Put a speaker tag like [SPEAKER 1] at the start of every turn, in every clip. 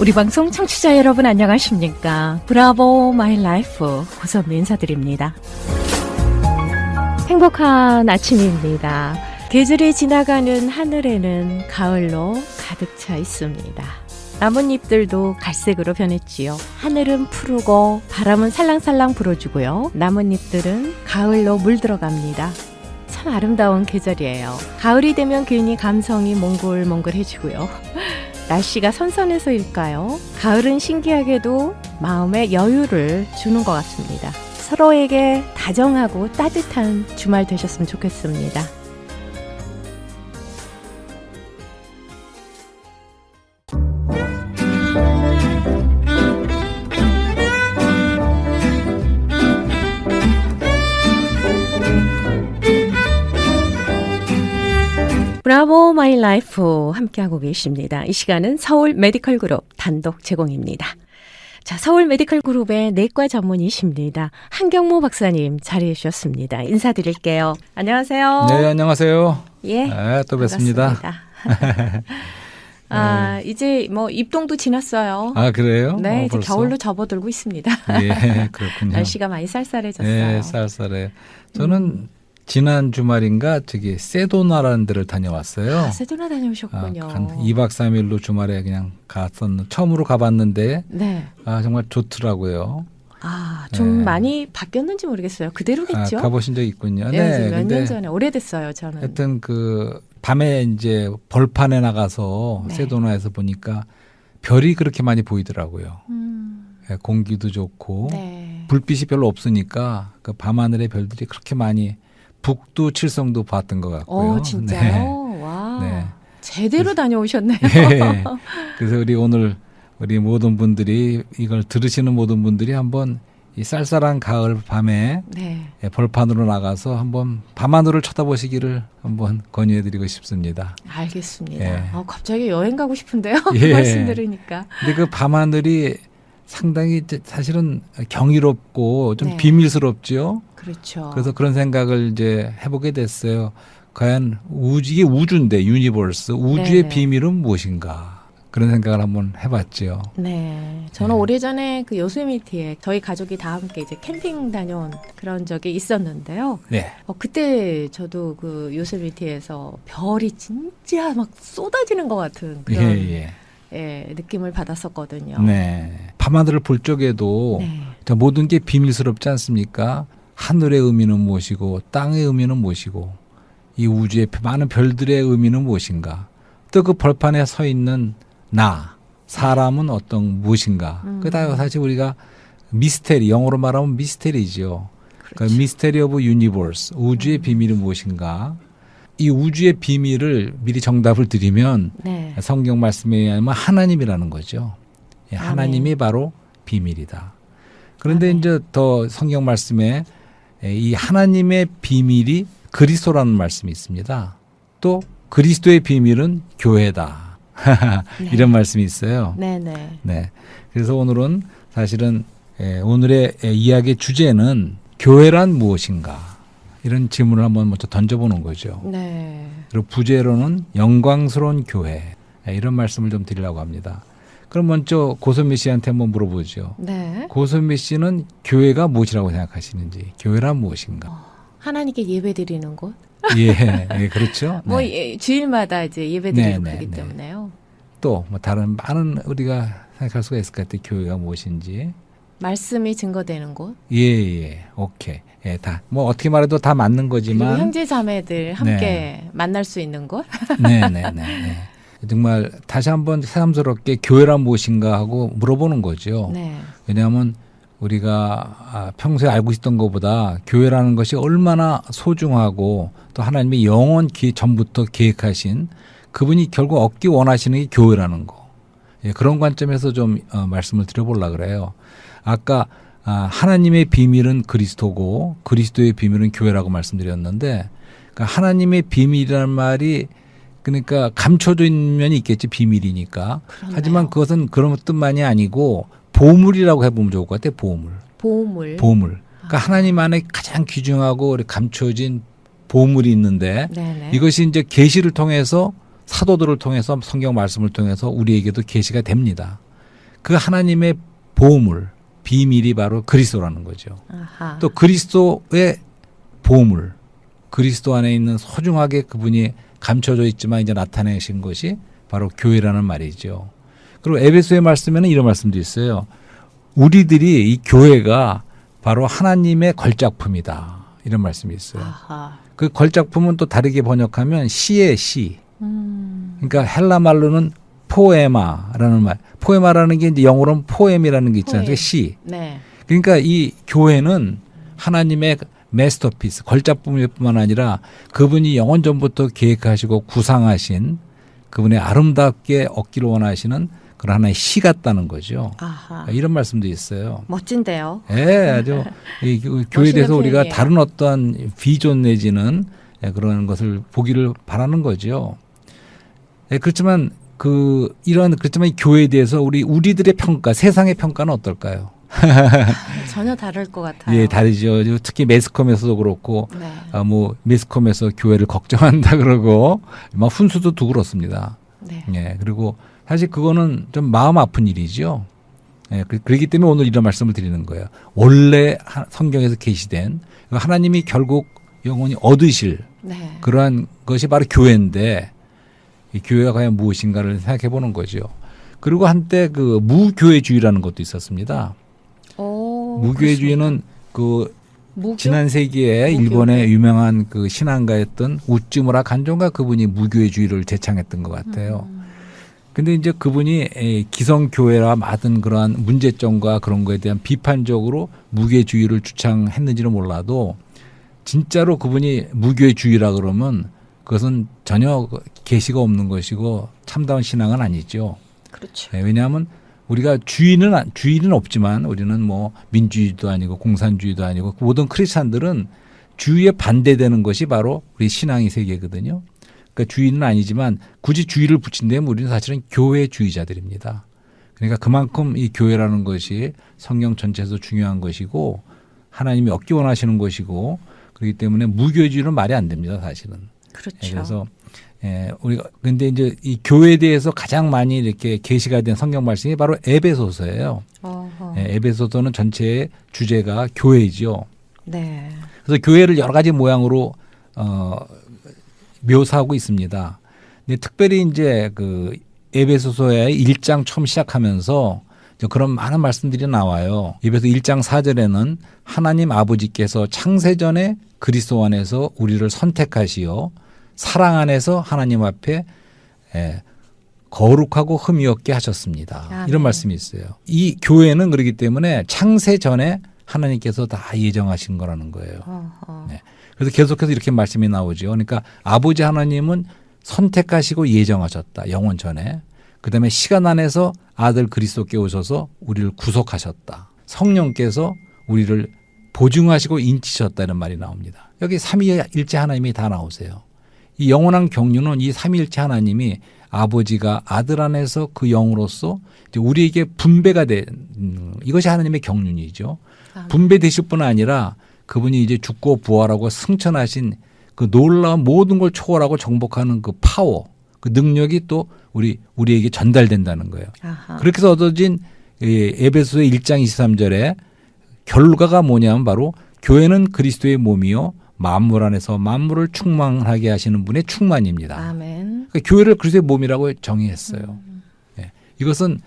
[SPEAKER 1] 우리 방송 청취자 여러분 안녕하십니까? 브라보 마이 라이프 고선미 인사드립니다. 행복한 아침입니다. 계절이 지나가는 하늘에는 가을로 가득 차 있습니다. 나뭇잎들도 갈색으로 변했지요. 하늘은 푸르고 바람은 살랑살랑 불어주고요. 나뭇잎들은 가을로 물들어갑니다. 참 아름다운 계절이에요. 가을이 되면 괜히 감성이 몽글몽글해지고요. 날씨가 선선해서일까요? 가을은 신기하게도 마음에 여유를 주는 것 같습니다. 서로에게 다정하고 따뜻한 주말 되셨으면 좋겠습니다. 브라보 마이 라이프 함께하고 계십니다. 이 시간은 서울 메디컬 그룹 단독 제공입니다. 자, 서울 메디컬 그룹의 내과 전문의십니다. 한경모 박사님 자리해 주셨습니다. 인사드릴게요. 안녕하세요.
[SPEAKER 2] 네, 안녕하세요.
[SPEAKER 1] 예.
[SPEAKER 2] 네, 또 뵙습니다.
[SPEAKER 1] 아, 이제 뭐 입동도 지났어요.
[SPEAKER 2] 아, 그래요?
[SPEAKER 1] 네,
[SPEAKER 2] 어,
[SPEAKER 1] 이제
[SPEAKER 2] 벌써?
[SPEAKER 1] 겨울로 접어들고 있습니다.
[SPEAKER 2] 예, 그렇군요.
[SPEAKER 1] 날씨가 많이 쌀쌀해졌어요.
[SPEAKER 2] 네, 쌀쌀해. 저는 지난 주말인가 저기 세도나라는 데를 다녀왔어요.
[SPEAKER 1] 아, 세도나
[SPEAKER 2] 아,
[SPEAKER 1] 다녀오셨군요.
[SPEAKER 2] 한 2박 3일로 주말에 그냥 갔었는 처음으로 가봤는데
[SPEAKER 1] 네.
[SPEAKER 2] 아, 정말 좋더라고요.
[SPEAKER 1] 아, 좀
[SPEAKER 2] 네.
[SPEAKER 1] 많이 바뀌었는지 모르겠어요. 그대로겠죠?
[SPEAKER 2] 아, 가보신 적 있군요.
[SPEAKER 1] 네, 몇
[SPEAKER 2] 근데
[SPEAKER 1] 년 전에 오래됐어요, 저는.
[SPEAKER 2] 하여튼 그 밤에 이제 벌판에 나가서
[SPEAKER 1] 네.
[SPEAKER 2] 세도나에서 보니까 별이 그렇게 많이 보이더라고요.
[SPEAKER 1] 음,
[SPEAKER 2] 예, 공기도 좋고
[SPEAKER 1] 네.
[SPEAKER 2] 불빛이 별로 없으니까 그 밤하늘의 별들이 그렇게 많이 북두 칠성도 봤던 것 같고요.
[SPEAKER 1] 어, 진짜요? 와.
[SPEAKER 2] 네.
[SPEAKER 1] 제대로 다녀오셨네요.
[SPEAKER 2] 네. 그래서 우리 오늘 우리 모든 분들이 이걸 들으시는 모든 분들이 한번 이 쌀쌀한 가을 밤에
[SPEAKER 1] 네.
[SPEAKER 2] 예, 벌판으로 나가서 한번 밤하늘을 쳐다보시기를 한번 권유해드리고 싶습니다.
[SPEAKER 1] 알겠습니다.
[SPEAKER 2] 예.
[SPEAKER 1] 어, 갑자기 여행 가고 싶은데요.
[SPEAKER 2] 예.
[SPEAKER 1] 말씀 들으니까.
[SPEAKER 2] 근데 그 밤하늘이 상당히 사실은 경이롭고 좀
[SPEAKER 1] 네.
[SPEAKER 2] 비밀스럽지요.
[SPEAKER 1] 그렇죠.
[SPEAKER 2] 그래서 그런 생각을 이제 해보게 됐어요. 과연 우주, 이게 우주인데 유니버스 우주의
[SPEAKER 1] 네네.
[SPEAKER 2] 비밀은 무엇인가 그런 생각을 한번 해봤죠.
[SPEAKER 1] 네. 저는
[SPEAKER 2] 네.
[SPEAKER 1] 오래전에 그 요세미티에 저희 가족이 다 함께 이제 캠핑 다녀온 그런 적이 있었는데요.
[SPEAKER 2] 네,
[SPEAKER 1] 어, 그때 저도 그 요세미티에서 별이 진짜 막 쏟아지는 것 같은
[SPEAKER 2] 예,
[SPEAKER 1] 그런
[SPEAKER 2] 예.
[SPEAKER 1] 예, 느낌을 받았었거든요.
[SPEAKER 2] 네. 밤하늘을 볼 적에도
[SPEAKER 1] 네.
[SPEAKER 2] 자, 모든 게 비밀스럽지 않습니까? 하늘의 의미는 무엇이고 땅의 의미는 무엇이고 이 우주의 많은 별들의 의미는 무엇인가? 또 그 벌판에 서 있는 나 사람은 어떤 무엇인가?
[SPEAKER 1] 음.
[SPEAKER 2] 그다 사실 우리가 미스테리 영어로 말하면 미스테리죠. 그러니까 미스테리 오브 유니버스 우주의
[SPEAKER 1] 음.
[SPEAKER 2] 비밀은 무엇인가? 이 우주의 비밀을 미리 정답을 드리면
[SPEAKER 1] 네.
[SPEAKER 2] 성경 말씀에 의하면 하나님이라는 거죠. 예. 하나님이 바로 비밀이다. 그런데
[SPEAKER 1] 아멘.
[SPEAKER 2] 이제 더 성경 말씀에 예, 이 하나님의 비밀이 그리스도라는 말씀이 있습니다. 또 그리스도의 비밀은 교회다.
[SPEAKER 1] 네.
[SPEAKER 2] 이런 말씀이 있어요.
[SPEAKER 1] 네, 네.
[SPEAKER 2] 네. 그래서 오늘은 사실은 예, 오늘의 예, 이야기의 주제는 교회란 무엇인가 이런 질문을 한번 먼저 던져보는 거죠.
[SPEAKER 1] 네.
[SPEAKER 2] 그리고 부제로는 영광스러운 교회 예, 이런 말씀을 좀 드리려고 합니다. 그럼 먼저 고선미 씨한테 한번 물어보죠.
[SPEAKER 1] 네.
[SPEAKER 2] 고선미 씨는 교회가 무엇이라고 생각하시는지 교회란 무엇인가?
[SPEAKER 1] 하나님께 예배 드리는 곳?
[SPEAKER 2] 예, 예 그렇죠.
[SPEAKER 1] 뭐
[SPEAKER 2] 네.
[SPEAKER 1] 예, 주일마다 이제 예배 드리고
[SPEAKER 2] 네, 네,
[SPEAKER 1] 그러기
[SPEAKER 2] 네.
[SPEAKER 1] 때문에요.
[SPEAKER 2] 또 뭐 다른 많은 우리가 생각할 수가 있을 것 같아요. 교회가 무엇인지.
[SPEAKER 1] 말씀이 증거되는 곳.
[SPEAKER 2] 예, 예, 오케이. 예, 다 뭐 어떻게 말해도 다 맞는
[SPEAKER 1] 그리고
[SPEAKER 2] 거지만
[SPEAKER 1] 형제 자매들 함께 만날 수 있는 곳.
[SPEAKER 2] 네, 네, 네, 네. 정말 다시 한번 새삼스럽게 교회란 무엇인가 하고 물어보는 거죠.
[SPEAKER 1] 네.
[SPEAKER 2] 왜냐하면 우리가 아, 평소에 알고 있던 것보다 교회라는 것이 얼마나 소중하고 또 하나님의 영원 기 전부터 계획하신 그분이 결국 얻기 원하시는 게 교회라는 거. 예, 그런 관점에서 좀 어, 말씀을 드려보려 그래요. 아까 아, 하나님의 비밀은 그리스도고 그리스도의 비밀은 교회라고 말씀드렸는데 그러니까 하나님의 비밀이라는 말이 그러니까 감춰져 있는 면이 있겠지 비밀이니까.
[SPEAKER 1] 그렇네요.
[SPEAKER 2] 하지만 그것은 그런 뜻만이 아니고 보물이라고 해보면 좋을 것 같아요. 보물.
[SPEAKER 1] 보물.
[SPEAKER 2] 보물. 그러니까 하나님 안에 가장 귀중하고 이렇게 감춰진 보물이 있는데
[SPEAKER 1] 네네.
[SPEAKER 2] 이것이 이제 계시를 통해서 사도들을 통해서 성경 말씀을 통해서 우리에게도 계시가 됩니다. 그 하나님의 보물 비밀이 바로 그리스도라는 거죠.
[SPEAKER 1] 아하.
[SPEAKER 2] 또 그리스도의 보물 그리스도 안에 있는 소중하게 그분이 감춰져 있지만 이제 나타내신 것이 바로 교회라는 말이죠. 그리고 에베소의 말씀에는 이런 말씀도 있어요. 우리들이 이 교회가 바로 하나님의 걸작품이다. 이런 말씀이 있어요.
[SPEAKER 1] 아하.
[SPEAKER 2] 그 걸작품은 또 다르게 번역하면 시의 시.
[SPEAKER 1] 음.
[SPEAKER 2] 그러니까 헬라 말로는 포에마라는 말. 포에마라는 게 이제 영어로는 포엠이라는 게 있잖아요.
[SPEAKER 1] 포엠.
[SPEAKER 2] 그 시.
[SPEAKER 1] 네.
[SPEAKER 2] 그러니까 이 교회는 하나님의 메스터피스, 걸작품뿐만 아니라 그분이 영원 전부터 계획하시고 구상하신 그분의 아름답게 얻기를 원하시는 그런 하나의 시 같다는 거죠.
[SPEAKER 1] 아하.
[SPEAKER 2] 이런 말씀도 있어요.
[SPEAKER 1] 멋진데요.
[SPEAKER 2] 예, 아주 이 교- 교회에 대해서 우리가. 다른 어떠한 비전 내지는 예, 그런 것을 보기를 바라는 거죠. 예, 그렇지만 그 이런 그렇지만 이 교회에 대해서 우리 우리들의 평가, 세상의 평가는 어떨까요?
[SPEAKER 1] 전혀 다를 것 같아요.
[SPEAKER 2] 예, 다르죠. 특히 매스컴에서도 그렇고
[SPEAKER 1] 네.
[SPEAKER 2] 아, 뭐 매스컴에서 교회를 걱정한다 그러고 막 훈수도 두고 그렇습니다.
[SPEAKER 1] 네.
[SPEAKER 2] 예, 그리고 사실 그거는 좀 마음 아픈 일이죠. 예, 그- 그렇기 때문에 오늘 이런 말씀을 드리는 거예요. 원래 하- 성경에서 계시된 하나님이 결국 영원히 얻으실
[SPEAKER 1] 네.
[SPEAKER 2] 그러한 것이 바로 교회인데 이 교회가 과연 무엇인가를 생각해 보는 거죠. 그리고 한때 그 무교회주의라는 것도 있었습니다.
[SPEAKER 1] 오,
[SPEAKER 2] 무교회주의는 그
[SPEAKER 1] 무교?
[SPEAKER 2] 지난 세기에
[SPEAKER 1] 무교회.
[SPEAKER 2] 일본의 유명한 그 신앙가였던 우찌무라 간종가 그분이 무교회주의를 제창했던 것 같아요.
[SPEAKER 1] 음.
[SPEAKER 2] 근데 이제 그분이 에, 기성교회와 맞은 그러한 문제점과 그런 거에 대한 비판적으로 무교회주의를 주창했는지는 몰라도 진짜로 그분이 무교회주의라 그러면 그것은 전혀 그 계시가 없는 것이고 참다운 신앙은 아니죠.
[SPEAKER 1] 그렇죠.
[SPEAKER 2] 예, 왜냐하면 우리가 안- 주의는 없지만 우리는 뭐 민주주의도 아니고 공산주의도 아니고 그 모든 크리스찬들은 주의에 반대되는 것이 바로 우리 신앙의 세계거든요. 그러니까 주의는 아니지만 굳이 주의를 붙인다면 우리는 사실은 교회주의자들입니다. 그러니까 그만큼 이 교회라는 것이 성경 전체에서 중요한 것이고 하나님이 얻기 원하시는 것이고 그렇기 때문에 무교회주의는 말이 안 됩니다, 사실은.
[SPEAKER 1] 그렇죠.
[SPEAKER 2] 예, 그래서 예, 우리가 근데 이제 이 교회에 대해서 가장 많이 이렇게 계시가 된 성경 말씀이 바로 에베소서예요.
[SPEAKER 1] 어허.
[SPEAKER 2] 예, 에베소서는 전체의 주제가 교회지요.
[SPEAKER 1] 네.
[SPEAKER 2] 그래서 교회를 여러 가지 모양으로 어 묘사하고 있습니다. 근데 특별히 이제 그 에베소서의 1장 처음 시작하면서 그런 많은 말씀들이 나와요. 에베소 1장 4절에는 하나님 아버지께서 창세전에 그리스도 안에서 우리를 선택하시어 사랑 안에서 하나님 앞에 예, 거룩하고 흠이 없게 하셨습니다.
[SPEAKER 1] 아멘.
[SPEAKER 2] 이런 말씀이 있어요. 이 교회는 그렇기 때문에 창세 전에 하나님께서 다 예정하신 거라는 거예요.
[SPEAKER 1] 어허.
[SPEAKER 2] 네. 그래서 계속해서 이렇게 말씀이 나오죠. 그러니까 아버지 하나님은 선택하시고 예정하셨다. 영원 전에. 그다음에 시간 안에서 아들 그리스도께 오셔서 우리를 구속하셨다. 성령께서 우리를 보증하시고 인치셨다는 말이 나옵니다. 여기 삼위일체 하나님이 다 나오세요. 이 영원한 경륜은 이 삼위일체 하나님이 아버지가 아들 안에서 그 영으로서 우리에게 분배가 된 음, 이것이 하나님의 경륜이죠.
[SPEAKER 1] 아멘.
[SPEAKER 2] 분배되실 뿐 아니라 그분이 이제 죽고 부활하고 승천하신 그 놀라운 모든 걸 초월하고 정복하는 그 파워, 그 능력이 또 우리 우리에게 전달된다는 거예요.
[SPEAKER 1] 아하.
[SPEAKER 2] 그렇게 해서 얻어진 이 에베소의 1장 23절에 결과가 뭐냐면 바로 교회는 그리스도의 몸이요 만물 안에서 만물을 충만하게 하시는 분의 충만입니다.
[SPEAKER 1] 아멘.
[SPEAKER 2] 그러니까 교회를 그리스도의 몸이라고 정의했어요. 예. 이것은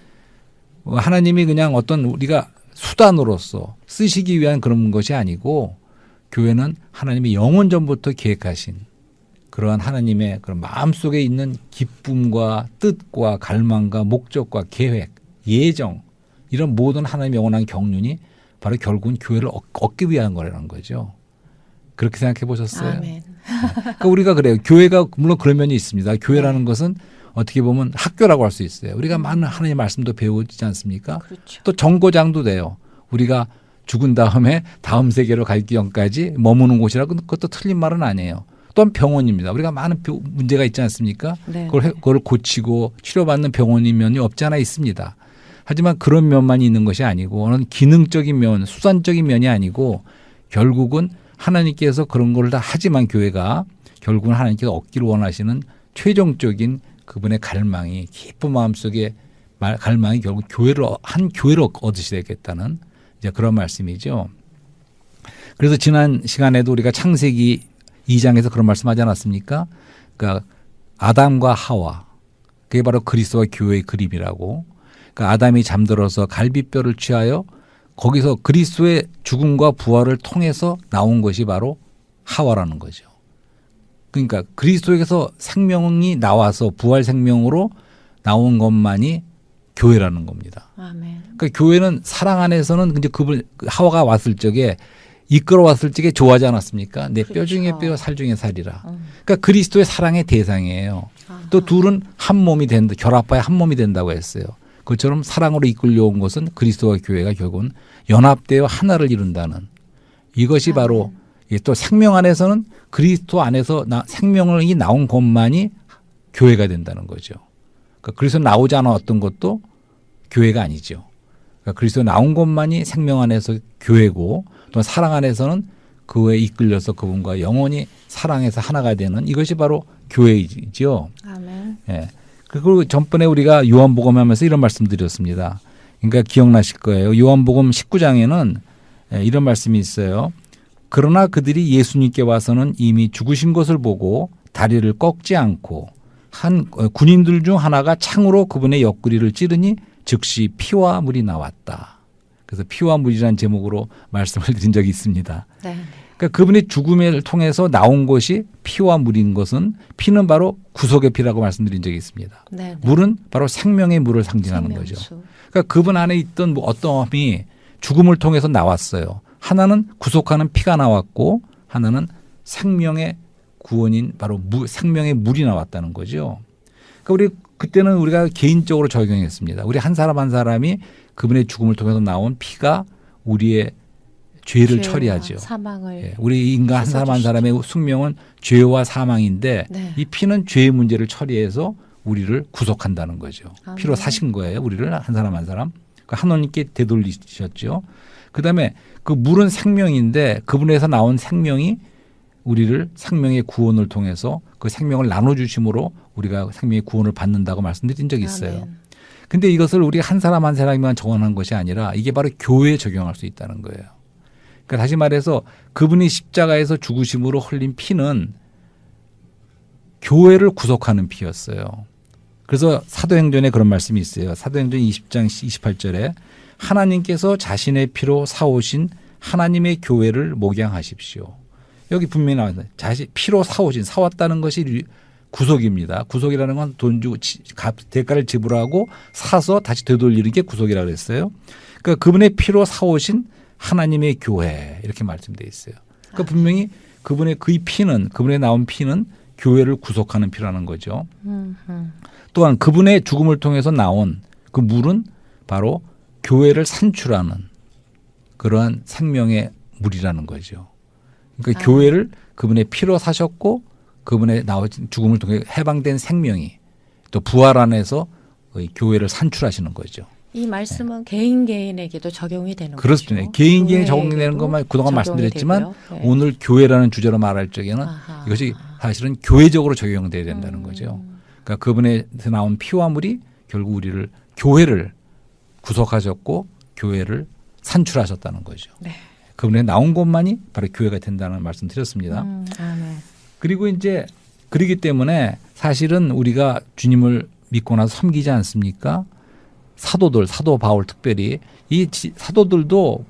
[SPEAKER 2] 하나님이 그냥 어떤 우리가 수단으로서 쓰시기 위한 그런 것이 아니고 교회는 하나님이 영원 전부터 계획하신 그러한 하나님의 그런 마음속에 있는 기쁨과 뜻과 갈망과 목적과 계획, 예정 이런 모든 하나님의 영원한 경륜이 바로 결국은 교회를 얻- 얻기 위한 거라는 거죠. 그렇게 생각해 보셨어요?
[SPEAKER 1] 아멘.
[SPEAKER 2] 그러니까 우리가 그래요. 교회가 물론 그런 면이 있습니다. 교회라는 것은 어떻게 보면 학교라고 할 수 있어요. 우리가 많은 하나님의 말씀도 배우지 않습니까?
[SPEAKER 1] 그렇죠.
[SPEAKER 2] 또 정거장도 돼요. 우리가 죽은 다음에 다음 세계로 가기 전까지 머무는 곳이라고 그것도 틀린 말은 아니에요. 또한 병원입니다. 우리가 많은 벼- 문제가 있지 않습니까?
[SPEAKER 1] 네.
[SPEAKER 2] 그걸, 해- 그걸 고치고 치료받는 병원인 면이 없지 않아 있습니다. 하지만 그런 면만 있는 것이 아니고 어느 기능적인 면, 수단적인 면이 아니고 결국은 하나님께서 그런 걸 다 하지만 교회가 결국은 하나님께서 얻기를 원하시는 최종적인 그분의 갈망이 깊은 마음속에 말- 갈망이 결국 교회를 어- 한 교회를 얻으시겠다는 이제 그런 말씀이죠. 그래서 지난 시간에도 우리가 창세기 2장에서 그런 말씀하지 않았습니까? 그러니까 아담과 하와 그게 바로 그리스도와 교회의 그림이라고. 그러니까 아담이 잠들어서 갈비뼈를 취하여 거기서 그리스도의 죽음과 부활을 통해서 나온 것이 바로 하와라는 거죠. 그러니까 그리스도에게서 생명이 나와서 부활 생명으로 나온 것만이 교회라는 겁니다.
[SPEAKER 1] 아멘.
[SPEAKER 2] 그러니까 교회는 사랑 안에서는 이제 그분 그 하와가 왔을 적에 이끌어 왔을 적에 좋아하지 않았습니까? 내뼈 중에
[SPEAKER 1] 그렇죠.
[SPEAKER 2] 뼈, 살 중에 살이라.
[SPEAKER 1] 음.
[SPEAKER 2] 그러니까 그리스도의 사랑의 대상이에요.
[SPEAKER 1] 아하.
[SPEAKER 2] 또 둘은 한 몸이 된다, 결합하여 한 몸이 된다고 했어요. 그처럼 사랑으로 이끌려온 것은 그리스도와 교회가 결국은 연합되어 하나를 이룬다는 이것이 바로 이게 또 생명 안에서는 그리스도 안에서 나, 생명이 나온 것만이 교회가 된다는 거죠. 그러니까 그래서 나오지 않았던 것도 교회가 아니죠. 그러니까 그리스도 나온 것만이 생명 안에서 교회고 또 사랑 안에서는 그에 이끌려서 그분과 영원히 사랑해서 하나가 되는 이것이 바로 교회이죠.
[SPEAKER 1] 아멘.
[SPEAKER 2] 예. 그리고 전번에 우리가 요한복음 하면서 이런 말씀 드렸습니다. 그러니까 기억나실 거예요. 요한복음 19장에는 예, 이런 말씀이 있어요. 그러나 그들이 예수님께 와서는 이미 죽으신 것을 보고 다리를 꺾지 않고 한 어, 군인들 중 하나가 창으로 그분의 옆구리를 찌르니 즉시 피와 물이 나왔다. 그래서 피와 물이라는 제목으로 말씀을 드린 적이 있습니다.
[SPEAKER 1] 네.
[SPEAKER 2] 그러니까 그분의 죽음을 통해서 나온 것이 피와 물인 것은 피는 바로 구속의 피라고 말씀드린 적이 있습니다.
[SPEAKER 1] 네. 네.
[SPEAKER 2] 물은 바로 생명의 물을 상징하는 거죠.
[SPEAKER 1] 생명수.
[SPEAKER 2] 그러니까 그분 안에 있던 뭐 어떠함이 죽음을 통해서 나왔어요. 하나는 구속하는 피가 나왔고 하나는 생명의 구원인 바로 무, 생명의 물이 나왔다는 거죠. 그러니까 우리 그때는 우리가 개인적으로 적용했습니다. 우리 한 사람 한 사람이 그분의 죽음을 통해서 나온 피가 우리의 죄를 처리하죠.
[SPEAKER 1] 사망을.
[SPEAKER 2] 예, 우리 인간 한 사람 한. 사람의 숙명은 죄와 사망인데
[SPEAKER 1] 네.
[SPEAKER 2] 이 피는 죄의 문제를 처리해서 우리를 구속한다는 거죠.
[SPEAKER 1] 아멘.
[SPEAKER 2] 피로 사신 거예요. 우리를 한 사람 한 사람. 그 하나님께 되돌리셨죠. 그다음에 그 물은 생명인데 그분에서 나온 생명이 우리를 생명의 구원을 통해서 그 생명을 나눠 주심으로 우리가 생명의 구원을 받는다고 말씀드린 적이 있어요.
[SPEAKER 1] 아멘.
[SPEAKER 2] 근데 이것을 우리 한 사람 한 사람만 적용한 것이 아니라 이게 바로 교회에 적용할 수 있다는 거예요. 그러니까 다시 말해서 그분이 십자가에서 죽으심으로 흘린 피는 교회를 구속하는 피였어요. 그래서 사도행전에 그런 말씀이 있어요. 사도행전 20장 28절에 하나님께서 자신의 피로 사오신 하나님의 교회를 목양하십시오. 여기 분명히 나와있어요. 자신 피로 사오신 사왔다는 것이 리- 구속입니다. 구속이라는 건 돈 주고 대가를 지불하고 사서 다시 되돌리는 게 구속이라고 그랬어요. 그러니까 그분의 피로 사오신 하나님의 교회 이렇게 말씀되어 있어요. 그러니까 분명히 그분의 그의 피는 그분의 나온 피는 교회를 구속하는 피라는 거죠. 또한 그분의 죽음을 통해서 나온 그 물은 바로 교회를 산출하는 그러한 생명의 물이라는 거죠. 그러니까
[SPEAKER 1] 아.
[SPEAKER 2] 교회를 그분의 피로 사셨고 그분의 나오신 죽음을 통해 해방된 생명이 또 부활 안에서 이 교회를 산출하시는 거죠.
[SPEAKER 1] 이 말씀은 개인 개인에게도 적용이 되는
[SPEAKER 2] 네. 그렇습니다.
[SPEAKER 1] 거죠.
[SPEAKER 2] 개인 개인 적용되는 것만 그동안 말씀드렸지만
[SPEAKER 1] 되고요. 네.
[SPEAKER 2] 오늘 교회라는 주제로 말할 적에는
[SPEAKER 1] 아하.
[SPEAKER 2] 이것이 사실은 교회적으로 적용돼야 된다는
[SPEAKER 1] 음.
[SPEAKER 2] 거죠. 그러니까 그분에서 나온 피와 물이 결국 우리를 교회를 구속하셨고 교회를 산출하셨다는 거죠.
[SPEAKER 1] 네.
[SPEAKER 2] 그분에 나온 것만이 바로 교회가 된다는 말씀 드렸습니다.
[SPEAKER 1] 음, 아멘.
[SPEAKER 2] 그리고 이제 그러기 때문에 사실은 우리가 주님을 믿고 나서 섬기지 않습니까? 사도들, 사도 바울 특별히 이 지- 사도들도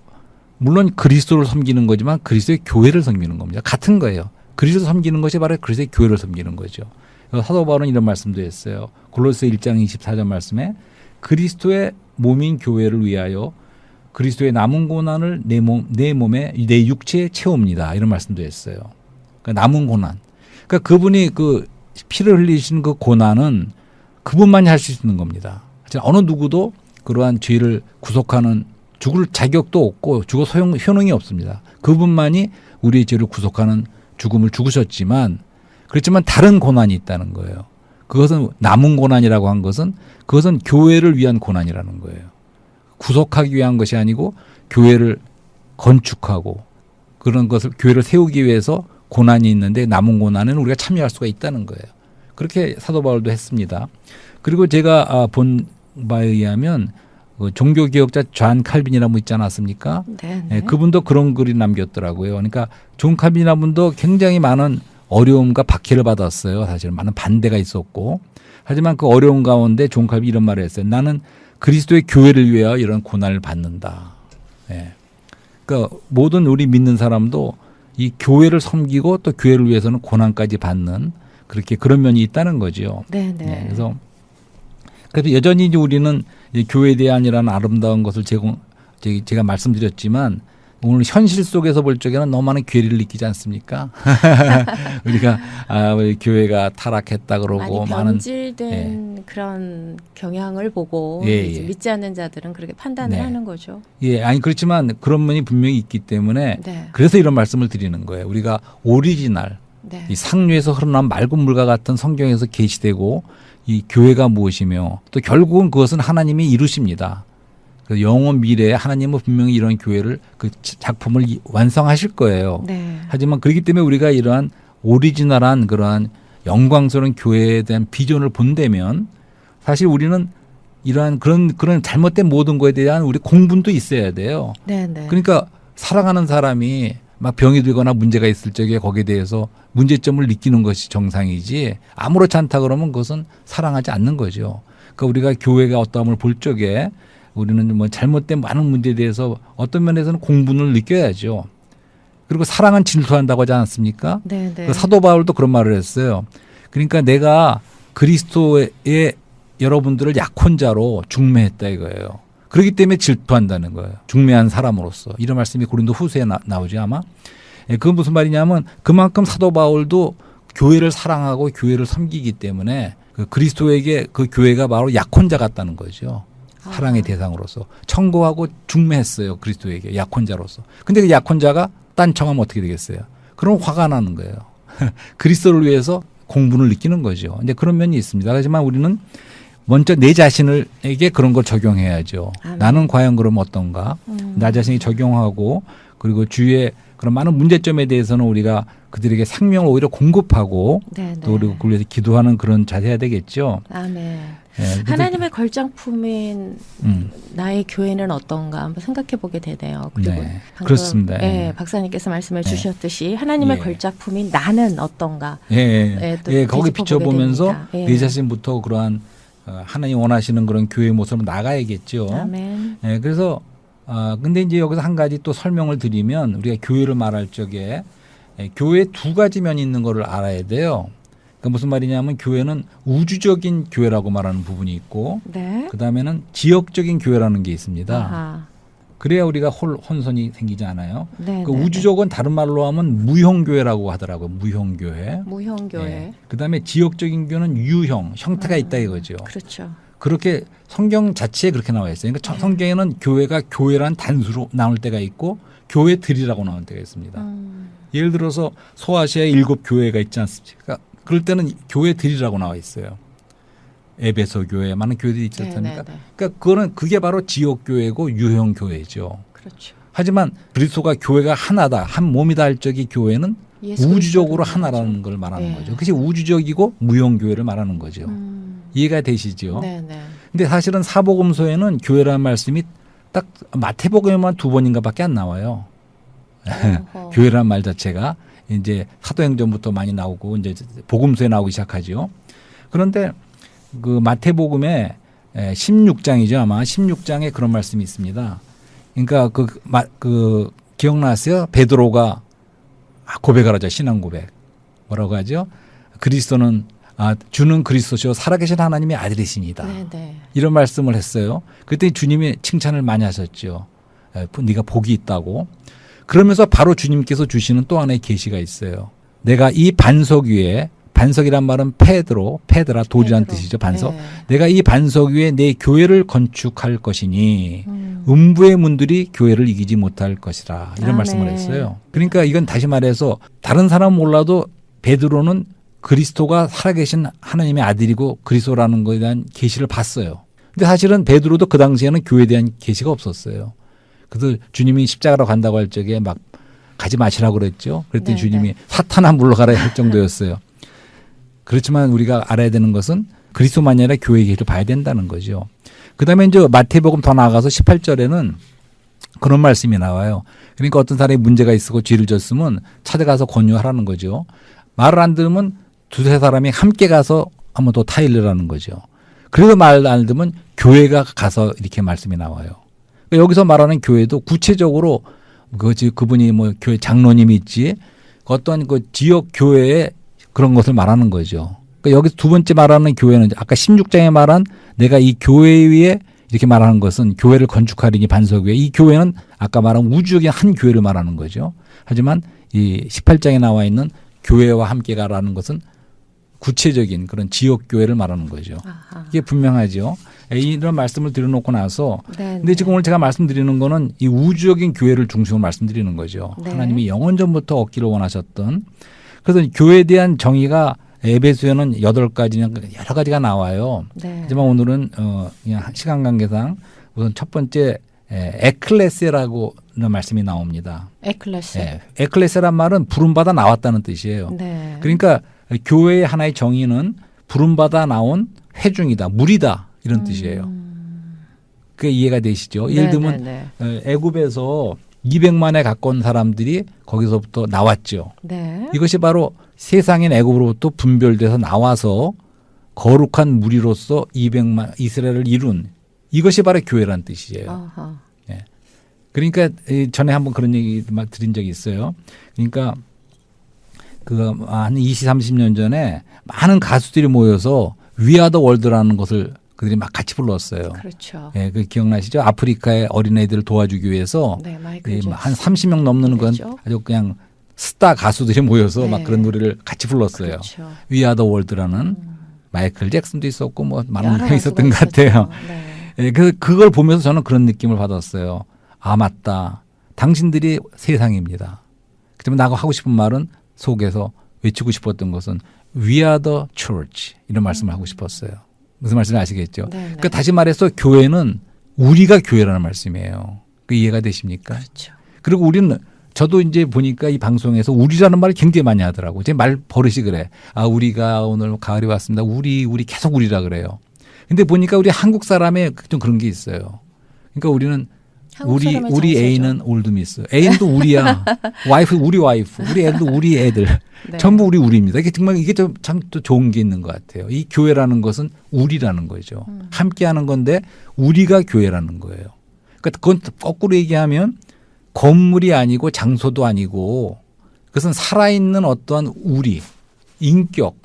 [SPEAKER 2] 물론 그리스도를 섬기는 거지만 그리스도의 교회를 섬기는 겁니다. 같은 거예요. 그리스도 섬기는 것이 바로 그리스도의 교회를 섬기는 거죠. 사도 바울은 이런 말씀도 했어요. 골로새 1장 24절 말씀에 그리스도의 몸인 교회를 위하여 그리스도의 남은 고난을 내 몸, 내 몸에 내 육체에 채웁니다. 이런 말씀도 했어요. 그러니까 남은 고난. 그러니까 그분이 그 피를 흘리신 그 고난은 그분만이 할 수 있는 겁니다. 어느 누구도 그러한 죄를 구속하는 죽을 자격도 없고 죽어 소용 효능이 없습니다. 그분만이 우리의 죄를 구속하는 죽음을 죽으셨지만 그렇지만 다른 고난이 있다는 거예요. 그것은 남은 고난이라고 한 것은 그것은 교회를 위한 고난이라는 거예요. 구속하기 위한 것이 아니고 교회를 건축하고 그런 것을 교회를 세우기 위해서 고난이 있는데 남은 고난은 우리가 참여할 수가 있다는 거예요. 그렇게 사도 바울도 했습니다. 그리고 제가 아, 본 바에 의하면 그 종교 개혁자 존 칼빈이라는 분 있지 않았습니까?
[SPEAKER 1] 네,
[SPEAKER 2] 예,
[SPEAKER 1] 네.
[SPEAKER 2] 그분도 그런 글이 남겼더라고요. 그러니까 존 칼빈이라는 분도 굉장히 많은 어려움과 박해를 받았어요. 사실 많은 반대가 있었고. 하지만 그 어려운 가운데 존 칼빈이 이런 말을 했어요. 나는 그리스도의 교회를 위하여 이런 고난을 받는다. 예. 그러니까 모든 우리 믿는 사람도 이 교회를 섬기고 또 교회를 위해서는 고난까지 받는 그렇게 그런 면이 있다는 거죠.
[SPEAKER 1] 네, 네.
[SPEAKER 2] 네, 그래서 그래서 여전히 우리는 이 교회에 대한이라는 아름다운 것을 제공 제- 제가 말씀드렸지만 오늘 현실 속에서 볼 적에는 너무 많은 괴리를 느끼지 않습니까? 우리가 아, 우리 교회가 타락했다 그러고 많은
[SPEAKER 1] 변질된 그런 경향을 보고
[SPEAKER 2] 예, 예.
[SPEAKER 1] 믿지 않는 자들은 그렇게 판단을
[SPEAKER 2] 네.
[SPEAKER 1] 하는 거죠.
[SPEAKER 2] 예 아니 그렇지만 그런 면이 분명히 있기 때문에
[SPEAKER 1] 네,
[SPEAKER 2] 그래서 이런 말씀을 드리는 거예요. 우리가 오리지널
[SPEAKER 1] 네,
[SPEAKER 2] 이 상류에서 흐르는 맑은 물과 같은 성경에서 계시되고 이 교회가 무엇이며 또 결국은 그것은 하나님이 이루십니다. 그 영원 미래에 하나님은 분명히 이런 교회를 그 작품을 이- 완성하실 거예요.
[SPEAKER 1] 네,
[SPEAKER 2] 하지만 그렇기 때문에 우리가 이러한 오리지널한 그러한 영광스러운 교회에 대한 비전을 본다면 사실 우리는 이러한 그런 그런 잘못된 모든 거에 대한 우리 공분도 있어야 돼요.
[SPEAKER 1] 네, 네.
[SPEAKER 2] 그러니까 사랑하는 사람이 막 병이 들거나 문제가 있을 적에 거기에 대해서 문제점을 느끼는 것이 정상이지 아무렇지 않다 그러면 그것은 사랑하지 않는 거죠. 그러니까 우리가 교회가 어떠함을 볼 적에 우리는 뭐 잘못된 많은 문제에 대해서 어떤 면에서는 공분을 느껴야죠. 그리고 사랑은 질투한다고 하지 않았습니까?
[SPEAKER 1] 네, 네.
[SPEAKER 2] 그 사도 바울도 그런 말을 했어요. 그러니까 내가 그리스도의 여러분들을 약혼자로 중매했다 이거예요. 그렇기 때문에 질투한다는 거예요. 중매한 사람으로서 이런 말씀이 고린도 후서에 나, 나오지 아마. 예, 그건 무슨 말이냐면 그만큼 사도 바울도 교회를 사랑하고 교회를 섬기기 때문에 그 그리스도에게 그 교회가 바로 약혼자 같다는 거죠. 사랑의
[SPEAKER 1] 아하.
[SPEAKER 2] 대상으로서 청구하고 중매했어요 그리스도에게 약혼자로서. 근데 그 약혼자가 딴청하면 어떻게 되겠어요? 그럼 화가 나는 거예요. 그리스도를 위해서 공분을 느끼는 거죠. 이제 그런 면이 있습니다. 하지만 우리는 먼저 내 자신을에게 그런 걸 적용해야죠.
[SPEAKER 1] 아멘.
[SPEAKER 2] 나는 과연 그럼 어떤가?
[SPEAKER 1] 음.
[SPEAKER 2] 나 자신이 적용하고 그리고 주위에 그런 많은 문제점에 대해서는 우리가 그들에게 생명을 오히려 공급하고
[SPEAKER 1] 네, 네.
[SPEAKER 2] 또 그리고 그걸 위해서 기도하는 그런 자세야 되겠죠.
[SPEAKER 1] 아멘.
[SPEAKER 2] 예, 그래서-
[SPEAKER 1] 하나님의 걸작품인
[SPEAKER 2] 음.
[SPEAKER 1] 나의 교회는 어떤가 한번 생각해 보게 되네요. 그리고
[SPEAKER 2] 네,
[SPEAKER 1] 방금
[SPEAKER 2] 그렇습니다.
[SPEAKER 1] 예,
[SPEAKER 2] 예.
[SPEAKER 1] 박사님께서 말씀해
[SPEAKER 2] 네.
[SPEAKER 1] 주셨듯이 하나님의
[SPEAKER 2] 예.
[SPEAKER 1] 걸작품인 나는 어떤가.
[SPEAKER 2] 예, 예,
[SPEAKER 1] 예, 또
[SPEAKER 2] 예, 거기 비춰보면서.
[SPEAKER 1] 예.
[SPEAKER 2] 내 자신부터 그러한 어, 하나님 원하시는 그런 교회 모습으로 나가야겠죠.
[SPEAKER 1] 아멘.
[SPEAKER 2] 예, 그래서 아 근데 이제 여기서 한 가지 또 설명을 드리면 우리가 교회를 말할 적에 예, 교회 두 가지 면이 있는 거를 알아야 돼요. 그 무슨 말이냐면 교회는 우주적인 교회라고 말하는 부분이 있고
[SPEAKER 1] 네.
[SPEAKER 2] 그 다음에는 지역적인 교회라는 게 있습니다.
[SPEAKER 1] 아하.
[SPEAKER 2] 그래야 우리가 홀, 혼선이 생기지 않아요.
[SPEAKER 1] 네.
[SPEAKER 2] 그
[SPEAKER 1] 네,
[SPEAKER 2] 우주적은 다른 말로 하면 무형교회라고 하더라고요. 무형교회.
[SPEAKER 1] 네. 무형교회.
[SPEAKER 2] 예. 그다음에 지역적인 교회는 유형 형태가
[SPEAKER 1] 음,
[SPEAKER 2] 있다 이거죠.
[SPEAKER 1] 그렇죠.
[SPEAKER 2] 그렇게 성경 자체에 그렇게 나와 있어요. 그러니까 첫 성경에는 교회가 교회란 단수로 나올 때가 있고 교회들이라고 나올 때가 있습니다.
[SPEAKER 1] 음.
[SPEAKER 2] 예를 들어서 소아시아에 일곱 교회가 있지 않습니까? 그럴 때는 교회들이라고 나와 있어요. 에베소 교회 많은 교회들이 있지
[SPEAKER 1] 네,
[SPEAKER 2] 않습니까?
[SPEAKER 1] 네, 네.
[SPEAKER 2] 그러니까 그거는 그게 바로 지역 교회고 유형 교회죠.
[SPEAKER 1] 그렇죠.
[SPEAKER 2] 하지만 그리스도가 교회가 하나다, 한 몸이다 할 적이 교회는 우주적으로 하나라는 걸 말하는
[SPEAKER 1] 네.
[SPEAKER 2] 거죠. 그것이 우주적이고 무형 교회를 말하는 거죠.
[SPEAKER 1] 음.
[SPEAKER 2] 이해가 되시죠?
[SPEAKER 1] 네, 네.
[SPEAKER 2] 근데 사실은 사복음서에는 교회라는 말씀이 딱 마태복음에만 두 번인가밖에 안 나와요. 교회라는 말 자체가 이제 사도행전부터 많이 나오고 이제 복음서에 나오기 시작하죠. 그런데 그 마태복음에 16장이죠 아마 16장에 그런 말씀이 있습니다. 그러니까 그, 마, 그 기억나세요? 베드로가 고백을 하죠 신앙 고백 뭐라고 하죠? 그리스도는 아 주는 그리스도시요 살아계신 하나님의 아들이십니다.
[SPEAKER 1] 네, 네.
[SPEAKER 2] 이런 말씀을 했어요. 그때 주님이 칭찬을 많이 하셨죠. 에, 네가 복이 있다고. 그러면서 바로 주님께서 주시는 또 하나의 계시가 있어요. 내가 이 반석 위에 반석이란 말은 페드로, 페드라 도지란. 뜻이죠. 반석.
[SPEAKER 1] 네.
[SPEAKER 2] 내가 이 반석 위에 내 교회를 건축할 것이니
[SPEAKER 1] 음.
[SPEAKER 2] 음부의 문들이 교회를 이기지 못할 것이라 이런
[SPEAKER 1] 아멘.
[SPEAKER 2] 말씀을 했어요. 그러니까 이건 다시 말해서 다른 사람은 몰라도 베드로는 그리스도가 살아계신 하나님의 아들이고 그리스도라는 것에 대한 계시를 봤어요. 근데 사실은 베드로도 그 당시에는 교회에 대한 계시가 없었어요. 그래서 주님이 십자가로 간다고 할 적에 막 가지 마시라고 그랬죠. 그랬더니
[SPEAKER 1] 네,
[SPEAKER 2] 주님이
[SPEAKER 1] 네.
[SPEAKER 2] 사탄아 물러가라 할 정도였어요. 그렇지만 우리가 알아야 되는 것은 그리스도만이 아니라 교회의 계시를 봐야 된다는 거죠. 그다음에 이제 마태복음 더 나아가서 18절에는 그런 말씀이 나와요. 그러니까 어떤 사람이 문제가 있고 죄를 졌으면 찾아가서 권유하라는 거죠. 말을 안 들으면 두세 사람이 함께 가서 한번 더 타일르라는 거죠. 그래도 말안 들으면 교회가 가서 이렇게 말씀이 나와요. 그러니까 여기서 말하는 교회도 구체적으로 그 지- 그분이 뭐 교회 장로님이 있지 어떤 그 지역 교회에 그런 것을 말하는 거죠. 그러니까 여기서 두 번째 말하는 교회는 아까 16장에 말한 내가 이 교회 위에 이렇게 말하는 것은 교회를 건축하리니 반석 위에 이 교회는 아까 말한 우주적인 한 교회를 말하는 거죠. 하지만 이 18장에 나와 있는 교회와 함께 가라는 것은 구체적인 그런 지역 교회를 말하는 거죠.
[SPEAKER 1] 아하.
[SPEAKER 2] 이게 분명하죠. 이런 말씀을 드려놓고 나서
[SPEAKER 1] 네,
[SPEAKER 2] 근데 지금 오늘 제가 말씀드리는 거는 이 우주적인 교회를 중심으로 말씀드리는 거죠.
[SPEAKER 1] 네.
[SPEAKER 2] 하나님이 영원 전부터 얻기를 원하셨던 그래서 교회에 대한 정의가 에베소에는 여덟 가지 여러 가지가 나와요.
[SPEAKER 1] 네.
[SPEAKER 2] 하지만 오늘은 어 그냥 시간 관계상 우선 첫 번째 에, 에클레세라고는 말씀이 나옵니다.
[SPEAKER 1] 에클레스.
[SPEAKER 2] 예, 에클레세란 말은 부름받아 나왔다는 뜻이에요.
[SPEAKER 1] 네.
[SPEAKER 2] 그러니까 교회의 하나의 정의는 부름받아 나온 회중이다, 무리다 이런 뜻이에요. 그게 이해가 되시죠? 예를 들면
[SPEAKER 1] 음. 네, 네,
[SPEAKER 2] 어, 애굽에서 200만에 가까운 사람들이 거기서부터 나왔죠.
[SPEAKER 1] 네.
[SPEAKER 2] 이것이 바로 세상인 애굽으로부터 분별돼서 나와서 거룩한 무리로서 200만 이스라엘을 이룬 이것이 바로 교회란 뜻이에요.
[SPEAKER 1] 어허.
[SPEAKER 2] 그러니까 이 전에 한번 그런 얘기 막 드린 적이 있어요. 그러니까 그한 20, 30년 전에 많은 가수들이 모여서 위아더 월드라는 것을 그들이 막 같이 불렀어요.
[SPEAKER 1] 그렇죠.
[SPEAKER 2] 예, 그 기억나시죠? 아프리카의 어린애들을 도와주기 위해서
[SPEAKER 1] 네, 잭슨.
[SPEAKER 2] 한 30명 넘는 건. 아주 그냥 스타 가수들이 모여서
[SPEAKER 1] 네.
[SPEAKER 2] 막 그런 노래를 같이 불렀어요.
[SPEAKER 1] 그렇죠.
[SPEAKER 2] 위아더 월드라는 마이클 잭슨도 있었고 뭐 많은 명이 있었던 것 같아요.
[SPEAKER 1] 네.
[SPEAKER 2] 예, 그 그걸 보면서 저는 그런 느낌을 받았어요. 아 맞다. 당신들이 세상입니다. 그다음에 나가 하고 싶은 말은 속에서 외치고 싶었던 것은 We are the church 이런 말씀을 하고 싶었어요. 무슨 말씀인지 아시겠죠?
[SPEAKER 1] 네, 네.
[SPEAKER 2] 그러니까 다시 말해서 교회는 우리가 교회라는 말씀이에요. 그 이해가 되십니까?
[SPEAKER 1] 그렇죠.
[SPEAKER 2] 그리고 우리는 저도 이제 보니까 이 방송에서 우리라는 말을 굉장히 많이 하더라고. 제 말 버릇이 그래. 아, 우리가 오늘 가을이 왔습니다. 우리, 우리 계속 우리라 그래요. 근데 보니까 우리 한국 사람의 좀 그런 게 있어요. 그러니까 우리는 우리 우리. 애인은 올드미스. 애인도 우리야. 와이프 우리 와이프. 우리 애도 우리 애들.
[SPEAKER 1] 네.
[SPEAKER 2] 전부 우리 우리입니다. 이게 정말 이게 좀참또 좋은 게 있는 것 같아요. 이 교회라는 것은 우리라는 거죠.
[SPEAKER 1] 음.
[SPEAKER 2] 함께 하는 건데 우리가 교회라는 거예요. 그러니까 그건 거꾸로 얘기하면 건물이 아니고 장소도 아니고 그것은 살아있는 어떠한 우리, 인격,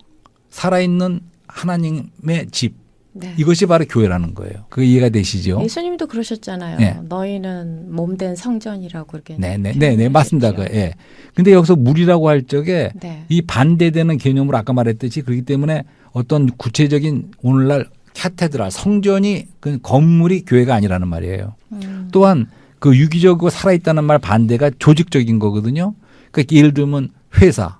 [SPEAKER 2] 살아있는 하나님의 집
[SPEAKER 1] 네.
[SPEAKER 2] 이것이 바로 교회라는 거예요. 그 이해가 되시죠?
[SPEAKER 1] 예수님도 그러셨잖아요.
[SPEAKER 2] 네.
[SPEAKER 1] 너희는 몸된 성전이라고 그렇게.
[SPEAKER 2] 네네 네네 맞습니다. 그. 예. 근데 여기서 무리라고 할 적에
[SPEAKER 1] 네.
[SPEAKER 2] 이 반대되는 개념으로 아까 말했듯이 그렇기 때문에 어떤 구체적인 오늘날 카테드라 성전이 그 건물이 교회가 아니라는 말이에요.
[SPEAKER 1] 음.
[SPEAKER 2] 또한 그 유기적이고 살아있다는 말 반대가 조직적인 거거든요. 그러니까 예를 들면 회사,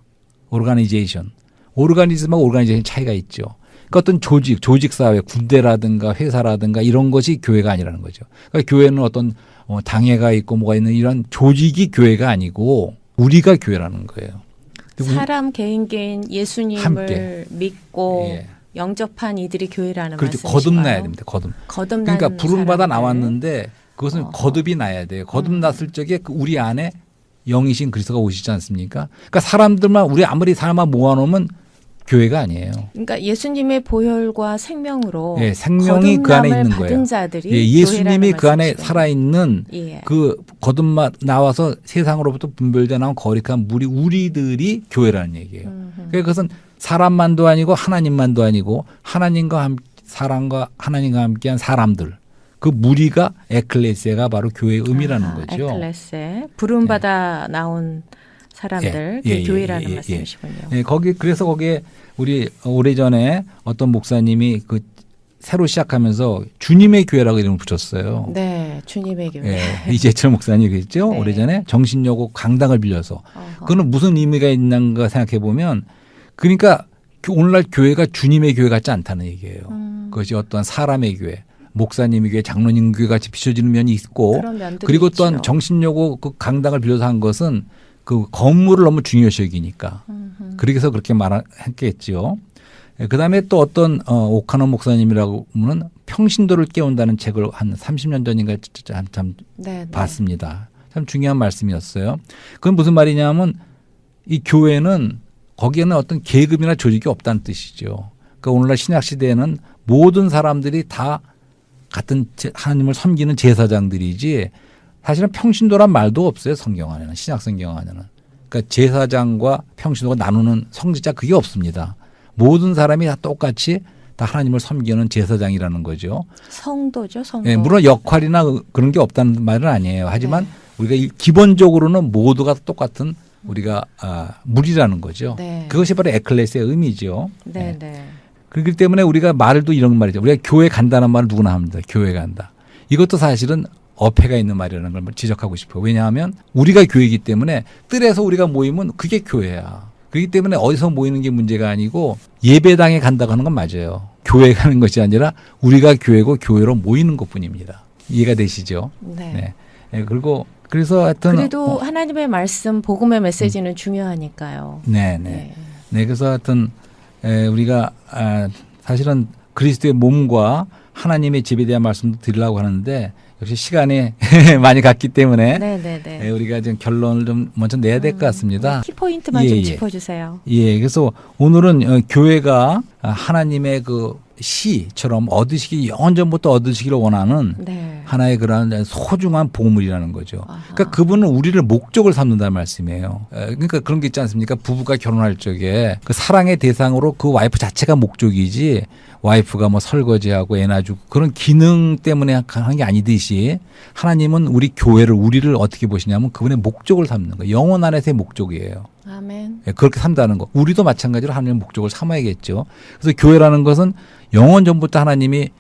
[SPEAKER 2] 오르가니제이션, 오르가니즘하고 오르가니제이션 차이가 있죠. 그러니까 어떤 조직, 조직 사회, 군대라든가 회사라든가 이런 것이 교회가 아니라는 거죠. 그러니까 교회는 어떤 어, 당회가 있고 뭐가 있는 이런 조직이 교회가 아니고 우리가 교회라는 거예요.
[SPEAKER 1] 사람 개인 개인 예수님을
[SPEAKER 2] 함께.
[SPEAKER 1] 믿고
[SPEAKER 2] 예.
[SPEAKER 1] 영접한 이들이 교회라는
[SPEAKER 2] 그렇죠. 거듭나야 됩니다. 거듭.
[SPEAKER 1] 거듭난
[SPEAKER 2] 그러니까 부름 받아
[SPEAKER 1] 사람들.
[SPEAKER 2] 나왔는데 그것은
[SPEAKER 1] 어.
[SPEAKER 2] 거듭이 나야 돼요. 거듭
[SPEAKER 1] 음.
[SPEAKER 2] 났을 적에 그 우리 안에 영이신 그리스도가 오시지 않습니까? 그러니까 사람들만 우리 아무리 사람만 모아놓으면 교회가 아니에요.
[SPEAKER 1] 그러니까 예수님의 보혈과 생명으로
[SPEAKER 2] 예, 생명이 그 안에 있는 거예요.
[SPEAKER 1] 자들이
[SPEAKER 2] 예, 예수님이 그 안에
[SPEAKER 1] 말씀이시군요.
[SPEAKER 2] 살아 있는
[SPEAKER 1] 예.
[SPEAKER 2] 그 거듭마 나와서 세상으로부터 분별돼 나온 거룩한 무리 우리들이 교회라는 얘기예요.
[SPEAKER 1] 음흠.
[SPEAKER 2] 그러니까 그것은 사람만도 아니고 하나님만도 아니고 하나님과 함 사람과 하나님과 함께한 사람들 그 무리가 에클레시아가 바로 교회의 의미라는
[SPEAKER 1] 아,
[SPEAKER 2] 거죠.
[SPEAKER 1] 에클레세 부름받아 나온 사람들
[SPEAKER 2] 예,
[SPEAKER 1] 그
[SPEAKER 2] 예,
[SPEAKER 1] 교회라는
[SPEAKER 2] 예, 예, 예.
[SPEAKER 1] 말씀이시군요.
[SPEAKER 2] 예, 거기 그래서 거기에 우리 오래전에 어떤 목사님이 그 새로 시작하면서 주님의 교회라고 이름을 붙였어요.
[SPEAKER 1] 네, 주님의 교회.
[SPEAKER 2] 예, 이재철 목사님이 그랬죠.
[SPEAKER 1] 네.
[SPEAKER 2] 오래전에 정신여고 강당을 빌려서
[SPEAKER 1] 어허.
[SPEAKER 2] 그거는 무슨 의미가 있는가 생각해 보면 그러니까 교- 오늘날 교회가 주님의 교회 같지 않다는 얘기예요.
[SPEAKER 1] 음,
[SPEAKER 2] 그것이 어떠한 사람의 교회, 목사님의 교회, 장로님 교회 같이 비춰지는 면이 있고 그리고 또한
[SPEAKER 1] 있죠.
[SPEAKER 2] 정신여고 그 강당을 빌려서 한 것은 그 건물을 너무 중요시 여기니까. 그래서 그렇게 말했겠지요. 그 다음에 또 어떤 어, 오카노 목사님이라고 하면 평신도를 깨운다는 책을 한 30년 전인가 참, 참
[SPEAKER 1] 네, 네.
[SPEAKER 2] 봤습니다. 참 중요한 말씀이었어요. 그건 무슨 말이냐면 이 교회는 거기에는 어떤 계급이나 조직이 없다는 뜻이죠. 그러니까 오늘날 신약 시대에는 모든 사람들이 다 같은 제- 하나님을 섬기는 제사장들이지 사실은 평신도란 말도 없어요 성경 안에는 신약 성경 안에는 그러니까 제사장과 평신도가 나누는 성직자 그게 없습니다 모든 사람이 다 똑같이 다 하나님을 섬기는 제사장이라는 거죠
[SPEAKER 1] 성도죠, 성도.
[SPEAKER 2] 예, 물론 역할이나 그- 그런 게 없다는 말은 아니에요 하지만
[SPEAKER 1] 네.
[SPEAKER 2] 우리가 이- 기본적으로는 모두가 똑같은 우리가 아, 물이라는 거죠
[SPEAKER 1] 네.
[SPEAKER 2] 그것이 바로 에클레스의 의미죠
[SPEAKER 1] 네, 네.
[SPEAKER 2] 그렇기 때문에 우리가 말도 이런 말이죠. 우리가 교회 간다는 말을 누구나 합니다. 교회 간다. 이것도 사실은 어폐가 있는 말이라는 걸 지적하고 싶어요. 왜냐하면 우리가 교회이기 때문에 뜰에서 우리가 모이면 그게 교회야. 그렇기 때문에 어디서 모이는 게 문제가 아니고 예배당에 간다고 하는 건 맞아요. 교회 가는 것이 아니라 우리가 교회고 교회로 모이는 것 뿐입니다. 이해가 되시죠?
[SPEAKER 1] 네.
[SPEAKER 2] 네. 예, 그리고 그래서 하여튼
[SPEAKER 1] 그래도
[SPEAKER 2] 어,
[SPEAKER 1] 하나님의 말씀, 복음의 메시지는 중요하니까요.
[SPEAKER 2] 네, 네.
[SPEAKER 1] 네.
[SPEAKER 2] 네, 그래서 하여튼 에, 우리가 아, 사실은 그리스도의 몸과 하나님의 집에 대한 말씀도 드리려고 하는데 역시 시간이 많이 갔기 때문에
[SPEAKER 1] 네, 네, 네.
[SPEAKER 2] 에, 우리가 지금 결론을 좀 먼저 내야 될 것 같습니다.
[SPEAKER 1] 키포인트만
[SPEAKER 2] 예,
[SPEAKER 1] 좀
[SPEAKER 2] 예.
[SPEAKER 1] 짚어주세요.
[SPEAKER 2] 예, 그래서 오늘은 어, 교회가 아, 하나님의 그 시처럼 얻으시기 영원전부터 얻으시기를 원하는
[SPEAKER 1] 네.
[SPEAKER 2] 하나의 그런 소중한 보물이라는 거죠.
[SPEAKER 1] 아하.
[SPEAKER 2] 그러니까 그분은 우리를 목적을 삼는다는 말씀이에요. 에, 그러니까 그런 게 있지 않습니까? 부부가 결혼할 적에 그 사랑의 대상으로 그 와이프 자체가 목적이지 와이프가 뭐 설거지하고 애 놔주고 그런 기능 때문에 하는 게 아니듯이 하나님은 우리 교회를 우리를 어떻게 보시냐면 그분의 목적을 삼는 거예요. 영혼 안에서의 목적이에요.
[SPEAKER 1] 아멘.
[SPEAKER 2] 예, 그렇게 산다는 거. 우리도 마찬가지로 하나님의 목적을 삼아야겠죠. 그래서 교회라는 것은 영원 전부터 하나님이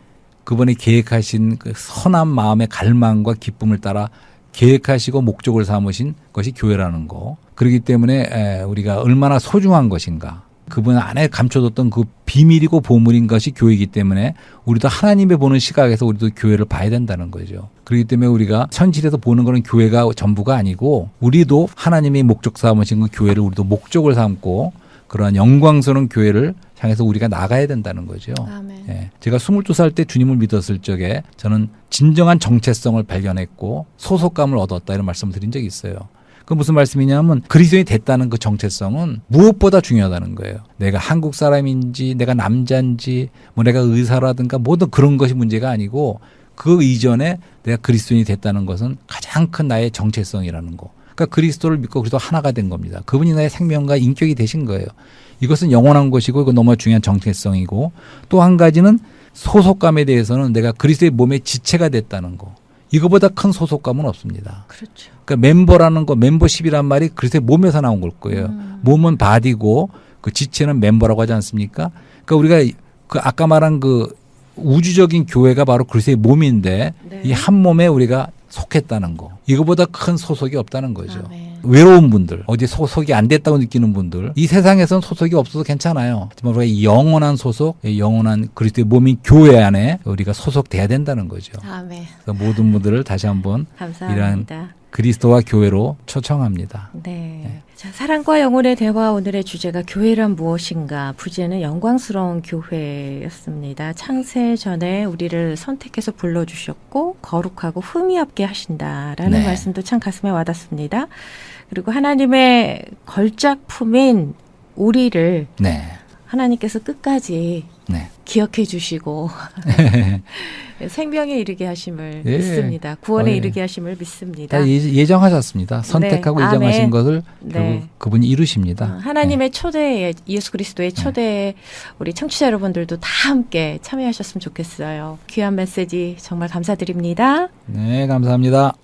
[SPEAKER 2] 그분이 계획하신 그 선한 마음의 갈망과 기쁨을 따라 계획하시고 목적을 삼으신 것이 교회라는 거. 그렇기 때문에 에, 우리가 얼마나 소중한 것인가. 그분 안에 감춰뒀던 그 비밀이고 보물인 것이 교회이기 때문에 우리도 하나님의 보는 시각에서 우리도 교회를 봐야 된다는 거죠. 그렇기 때문에 우리가 현실에서 보는 거는 교회가 전부가 아니고 우리도 하나님의 목적 삼으신 그 교회를 우리도 목적을 삼고 그러한 영광스러운 교회를 향해서 우리가 나가야 된다는 거죠.
[SPEAKER 1] 아멘.
[SPEAKER 2] 예. 제가 22살 때 주님을 믿었을 적에 저는 진정한 정체성을 발견했고 소속감을 얻었다 이런 말씀을 드린 적이 있어요. 그 무슨 말씀이냐면 그리스도인이 됐다는 그 정체성은 무엇보다 중요하다는 거예요. 내가 한국 사람인지 내가 남자인지 뭐 내가 의사라든가 모든 그런 것이 문제가 아니고 그 이전에 내가 그리스도인이 됐다는 것은 가장 큰 나의 정체성이라는 거. 그러니까 그리스도를 믿고 그리스도 하나가 된 겁니다. 그분이 나의 생명과 인격이 되신 거예요. 이것은 영원한 것이고 이거 너무 중요한 정체성이고 또 한 가지는 소속감에 대해서는 내가 그리스도의 몸의 지체가 됐다는 거. 이거보다 큰 소속감은 없습니다.
[SPEAKER 1] 그렇죠.
[SPEAKER 2] 그러니까 멤버라는 거, 멤버십이란 말이 그리스도의 몸에서 나온 걸 거예요.
[SPEAKER 1] 음.
[SPEAKER 2] 몸은 바디고 그 지체는 멤버라고 하지 않습니까? 그러니까 우리가 그 아까 말한 그 우주적인 교회가 바로 그리스도의 몸인데
[SPEAKER 1] 네.
[SPEAKER 2] 이한 몸에 우리가 속했다는 거. 이거보다 큰 소속이 없다는 거죠.
[SPEAKER 1] 아멘.
[SPEAKER 2] 외로운 분들, 어디 소속이 안 됐다고 느끼는 분들, 이 세상에선 소속이 없어도 괜찮아요. 하지만 우리가 이 영원한 소속, 이 영원한 그리스도의 몸인 교회 안에 우리가 소속돼야 된다는 거죠.
[SPEAKER 1] 아멘.
[SPEAKER 2] 그래서 모든 분들을 다시 한번
[SPEAKER 1] 감사합니다.
[SPEAKER 2] 그리스도와 교회로 초청합니다.
[SPEAKER 1] 네. 자, 사랑과 영혼의 대화 오늘의 주제가 교회란 무엇인가? 부제는 영광스러운 교회였습니다. 창세 전에 우리를 선택해서 불러주셨고 거룩하고 흠이 없게 하신다라는
[SPEAKER 2] 네.
[SPEAKER 1] 말씀도 참 가슴에 와닿습니다. 그리고 하나님의 걸작품인 우리를
[SPEAKER 2] 네.
[SPEAKER 1] 하나님께서 끝까지
[SPEAKER 2] 네.
[SPEAKER 1] 기억해 주시고 생명에 이르게 하심을
[SPEAKER 2] 예.
[SPEAKER 1] 믿습니다. 구원에
[SPEAKER 2] 어, 예.
[SPEAKER 1] 이르게 하심을 믿습니다.
[SPEAKER 2] 다 예- 예정하셨습니다. 선택하고
[SPEAKER 1] 네.
[SPEAKER 2] 예정하신
[SPEAKER 1] 아멘.
[SPEAKER 2] 것을
[SPEAKER 1] 네.
[SPEAKER 2] 그분이 이루십니다.
[SPEAKER 1] 어, 하나님의 초대에 예수 그리스도의 초대에 우리 청취자 여러분들도 다 함께 참여하셨으면 좋겠어요. 귀한 메시지 정말 감사드립니다.
[SPEAKER 2] 네, 감사합니다.